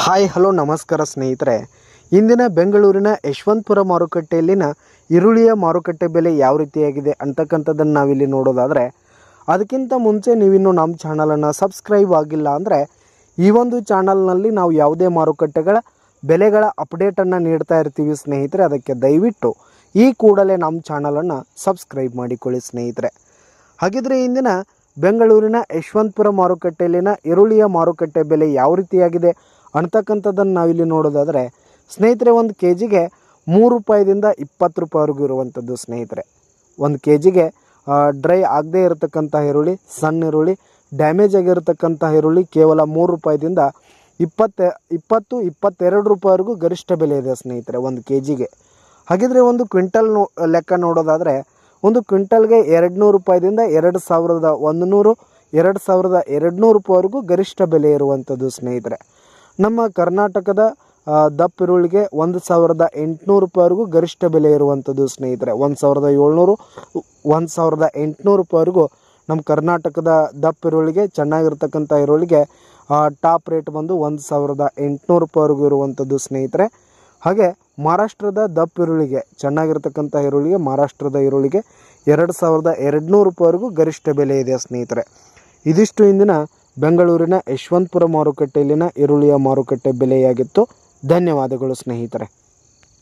Hi, hello, ನಮಸ್ಕಾರ ಸ್ನೇಹಿತರೆ. ಇಂದಿನ ಬೆಂಗಳೂರಿನ ಯಶವಂತಪುರ ಮಾರುಕಟ್ಟೆಯಲ್ಲಿನ ಈರುಳ್ಳಿಯ ಮಾರುಕಟ್ಟೆ ಬೆಲೆ ಯಾವ ರೀತಿಯಾಗಿದೆ ಅಂತಕ್ಕಂಥದ್ದನ್ನು ನಾವಿಲ್ಲಿ ನೋಡೋದಾದರೆ, ಅದಕ್ಕಿಂತ ಮುಂಚೆ ನೀವಿನ್ನು ನಮ್ಮ ಚಾನಲನ್ನು ಸಬ್ಸ್ಕ್ರೈಬ್ ಆಗಿಲ್ಲ ಅಂದರೆ, ಈ ಒಂದು ಚಾನಲ್ನಲ್ಲಿ ನಾವು ಯಾವುದೇ ಮಾರುಕಟ್ಟೆಗಳ ಬೆಲೆಗಳ ಅಪ್ಡೇಟನ್ನು ನೀಡ್ತಾ ಇರ್ತೀವಿ ಸ್ನೇಹಿತರೆ. ಅದಕ್ಕೆ ದಯವಿಟ್ಟು ಈ ಕೂಡಲೇ ನಮ್ಮ ಚಾನಲನ್ನು ಸಬ್ಸ್ಕ್ರೈಬ್ ಮಾಡಿಕೊಳ್ಳಿ ಸ್ನೇಹಿತರೆ. ಹಾಗಿದ್ರೆ ಇಂದಿನ ಬೆಂಗಳೂರಿನ ಯಶವಂತಪುರ ಮಾರುಕಟ್ಟೆಯಲ್ಲಿನ ಈರುಳ್ಳಿಯ ಮಾರುಕಟ್ಟೆ ಬೆಲೆ ಯಾವ ರೀತಿಯಾಗಿದೆ ಅಂತಕ್ಕಂಥದ್ದನ್ನು ನಾವಿಲ್ಲಿ ನೋಡೋದಾದರೆ, ಸ್ನೇಹಿತರೆ, ಒಂದು ಕೆ ಜಿಗೆ ಮೂರು ರೂಪಾಯಿದಿಂದ ಇಪ್ಪತ್ತು ರೂಪಾಯಿವರೆಗೂ ಇರುವಂಥದ್ದು ಸ್ನೇಹಿತರೆ. ಒಂದು ಕೆ ಜಿಗೆ ಡ್ರೈ ಆಗದೇ ಇರತಕ್ಕಂಥ ಈರುಳ್ಳಿ, ಸಣ್ಣ ಈರುಳ್ಳಿ, ಡ್ಯಾಮೇಜ್ ಆಗಿರತಕ್ಕಂಥ ಈರುಳ್ಳಿ ಕೇವಲ ಮೂರು ರೂಪಾಯಿದಿಂದ ಇಪ್ಪತ್ತ, ಇಪ್ಪತ್ತು, ಇಪ್ಪತ್ತೆರಡು ರೂಪಾಯಿವರೆಗೂ ಗರಿಷ್ಠ ಬೆಲೆ ಇದೆ ಸ್ನೇಹಿತರೆ, ಒಂದು ಕೆ ಜಿಗೆ ಹಾಗಿದ್ರೆ ಒಂದು ಕ್ವಿಂಟಲ್ ನೋ, ಲೆಕ್ಕ ನೋಡೋದಾದರೆ, ಒಂದು ಕ್ವಿಂಟಲ್ಗೆ ಎರಡು ನೂರು ರೂಪಾಯಿದಿಂದ ಎರಡು ಸಾವಿರದ ಒಂದು ನೂರು ಎರಡು ಸಾವಿರದ ಎರಡು ನೂರು ರೂಪಾಯಿವರೆಗೂ ಗರಿಷ್ಠ ಬೆಲೆ ಇರುವಂಥದ್ದು ಸ್ನೇಹಿತರೆ. ನಮ್ಮ ಕರ್ನಾಟಕದ ಆ, ದಪ್ಪ ಈರುಳ್ಳಿಗೆ ಒಂದು ಸಾವಿರದ ಎಂಟುನೂರು ರೂಪಾಯಿವರೆಗೂ ಗರಿಷ್ಠ ಬೆಲೆ ಇರುವಂಥದ್ದು ಸ್ನೇಹಿತರೆ. ಒಂದು ಸಾವಿರದ ಏಳ್ನೂರು ಒಂದು ಸಾವಿರದ ಎಂಟುನೂರು ರೂಪಾಯಿವರೆಗೂ ನಮ್ಮ ಕರ್ನಾಟಕದ ದಪ್ಪ ಈರುಳ್ಳಿಗೆ ಚೆನ್ನಾಗಿರ್ತಕ್ಕಂಥ ಈರುಳ್ಳಿಗೆ ಟಾಪ್ ರೇಟ್ ಬಂದು ಒಂದು ಸಾವಿರದ ಎಂಟುನೂರು ರೂಪಾಯಿವರೆಗೂ ಇರುವಂಥದ್ದು ಸ್ನೇಹಿತರೆ. ಹಾಗೆ ಮಹಾರಾಷ್ಟ್ರದ ದಪ್ಪ ಈರುಳ್ಳಿಗೆ ಚೆನ್ನಾಗಿರ್ತಕ್ಕಂಥ ಈರುಳ್ಳಿಗೆ ಮಹಾರಾಷ್ಟ್ರದ ಈರುಳ್ಳಿಗೆ ಎರಡು ಸಾವಿರದ ಎರಡುನೂರು ರೂಪಾಯಿವರೆಗೂ ಗರಿಷ್ಠ ಬೆಲೆ ಇದೆ ಸ್ನೇಹಿತರೆ. ಇದಿಷ್ಟು ಇಂದಿನ ಬೆಂಗಳೂರಿನ ಯಶವಂತಪುರ ಮಾರುಕಟ್ಟೆಯಲ್ಲಿನ ಈರುಳ್ಳಿಯ ಮಾರುಕಟ್ಟೆ ಬೆಲೆಯಾಗಿತ್ತು. ಧನ್ಯವಾದಗಳು ಸ್ನೇಹಿತರೆ.